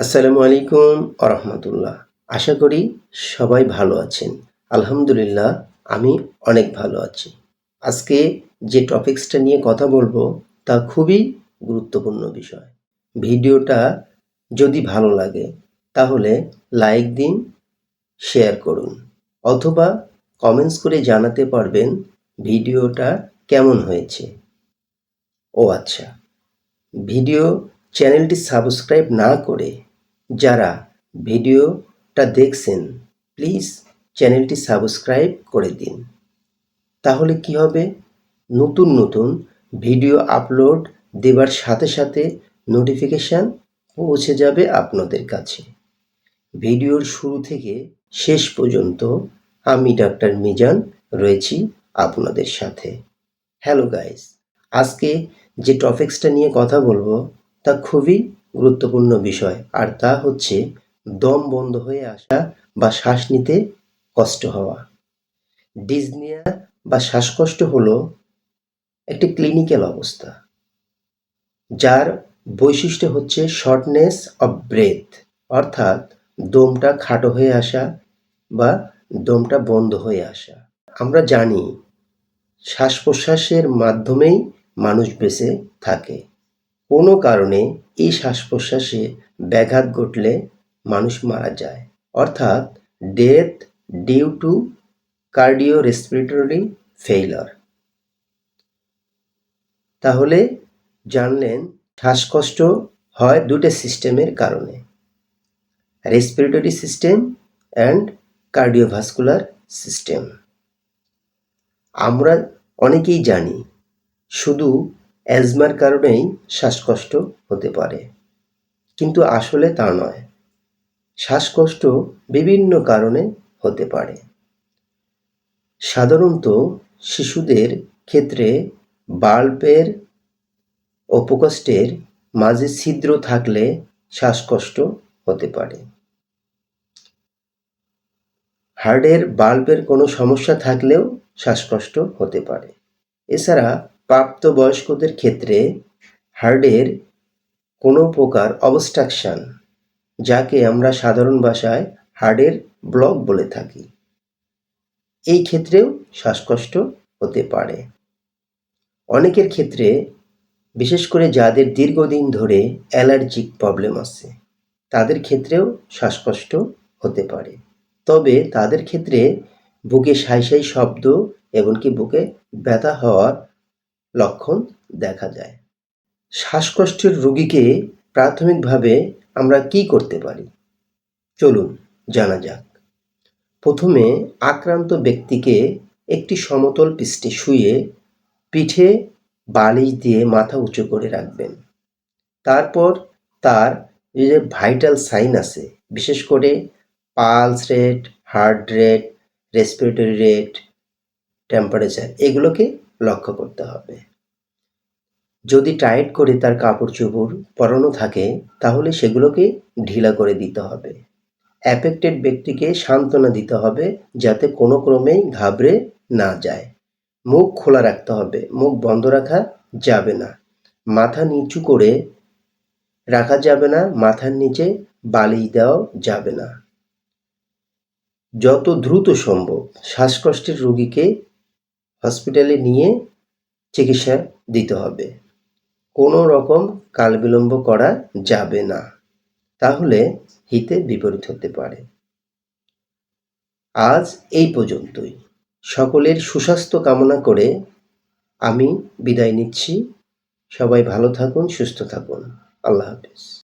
আসসালামু আলাইকুম আরহামতুল্লাহ আশা করি সবাই ভালো আছেন। আলহামদুলিল্লাহ, আমি অনেক ভালো আছি। আজকে যে টপিক্সটা নিয়ে কথা বলব, তা খুবই গুরুত্বপূর্ণ বিষয়। ভিডিওটা যদি ভালো লাগে, তাহলে লাইক দিন, শেয়ার করুন, অথবা কমেন্টস করে জানাতে পারবেন ভিডিওটা কেমন হয়েছে। ও আচ্ছা ভিডিও চ্যানেলটি সাবস্ক্রাইব না করে যারা ভিডিওটা দেখছেন প্লিজ চ্যানেলটি সাবস্ক্রাইব করে দিন। তাহলে কি হবে? নতুন নতুন ভিডিও আপলোড দেবার সাথে সাথে নোটিফিকেশান পৌঁছে যাবে আপনাদের কাছে। ভিডিওর শুরু থেকে শেষ পর্যন্ত আমি ডাক্তার মিজান রয়েছি আপনাদের সাথে। হ্যালো গাইস আজকে যে টপিক্সটা নিয়ে কথা বলব, তা খুবই গুরুত্বপূর্ণ বিষয়, আর তা হচ্ছে দম বন্ধ হয়ে আসা বা শ্বাস নিতে কষ্ট হওয়া। ডিজনিয়া বা শ্বাসকষ্ট হল একটি ক্লিনিক্যাল অবস্থা, যার বৈশিষ্ট্য হচ্ছে শর্টনেস অফ ব্রেথ, অর্থাৎ দমটা খাটো হয়ে আসা বা দমটা বন্ধ হয়ে আসা। আমরা জানি, শ্বাস প্রশ্বাসের মাধ্যমেই মানুষ বেঁচে থাকে। কোনো কারণে এই শ্বাস প্রশ্বাসে ব্যাঘাত ঘটলে মানুষ মারা যায়। অর্থাৎ death due to cardio respiratory failure তাহলে জানলেন শ্বাসকষ্ট হয় দুটো সিস্টেমের কারণে। Respiratory system and cardiovascular system আমরা অনেকেই জানি, শুধু অ্যাজমার কারণেই শ্বাসকষ্ট হতে পারে। কিন্তু আসলে তা নয়। শ্বাসকষ্ট বিভিন্ন কারণে হতে পারে। সাধারণত শিশুদের ক্ষেত্রে বাল্বের অপকষ্টের মাঝে ছিদ্র থাকলে শ্বাসকষ্ট হতে পারে। হার্টের বাল্বের কোনো সমস্যা থাকলেও শ্বাসকষ্ট হতে পারে। এছাড়া প্রাপ্তবয়স্কদের ক্ষেত্রে হার্টের কোনো প্রকার অবস্ট্রাকশন, যাকে আমরা সাধারণ ভাষায় হার্টের ব্লক বলে থাকি, এই ক্ষেত্রেও শ্বাসকষ্ট হতে পারে। অনেকের ক্ষেত্রে, বিশেষ করে যাদের দীর্ঘদিন ধরে অ্যালার্জিক প্রবলেম আছে, তাদের ক্ষেত্রেও শ্বাসকষ্ট হতে পারে। তবে তাদের ক্ষেত্রে বুকে সাই সাই শব্দ, এমনকি বুকে ব্যথা হওয়ার লক্ষণ দেখা যায়। শ্বাসকষ্টের রোগীকে প্রাথমিকভাবে আমরা কি করতে পারি? চলুন জানা যাক। প্রথমে আক্রান্ত ব্যক্তিকে একটি সমতল পৃষ্ঠে শুয়ে পিঠে বালিশ দিয়ে মাথা উঁচু করে রাখবেন। তারপর তার যে ভাইটাল সাইন আছে, বিশেষ করে pulse rate, heart rate, respiratory rate, temperature, এগুলোকে লক্ষ্য করতে হবে। যদি টাইট করে তার কাপড় চোপড় পরানো থাকে, তাহলে সেগুলোকে ঢিলা করে দিতে হবে। অ্যাফেক্টেড ব্যক্তিকে সান্ত্বনা দিতে হবে যাতে কোনো ক্রমেই ঘাবড়ে না যায়। মুখ খোলা রাখতে হবে, মুখ বন্ধ রাখা যাবে না। মাথা নিচু করে রাখা যাবে না, মাথার নিচে বালিশ দেওয়া যাবে না। যত দ্রুত সম্ভব শ্বাসকষ্টের রোগীকে হসপিটালে নিয়ে চিকিৎসা দিতে হবে। কোনো রকম কাল বিলম্ব করা যাবে না। তাহলে হিতে বিপরীত হতে পারে। আজ এই পর্যন্তই। সকলের সুস্বাস্থ্য কামনা করে আমি বিদায় নিচ্ছি। সবাই ভালো থাকুন, সুস্থ থাকুন। আল্লাহ হাফিজ।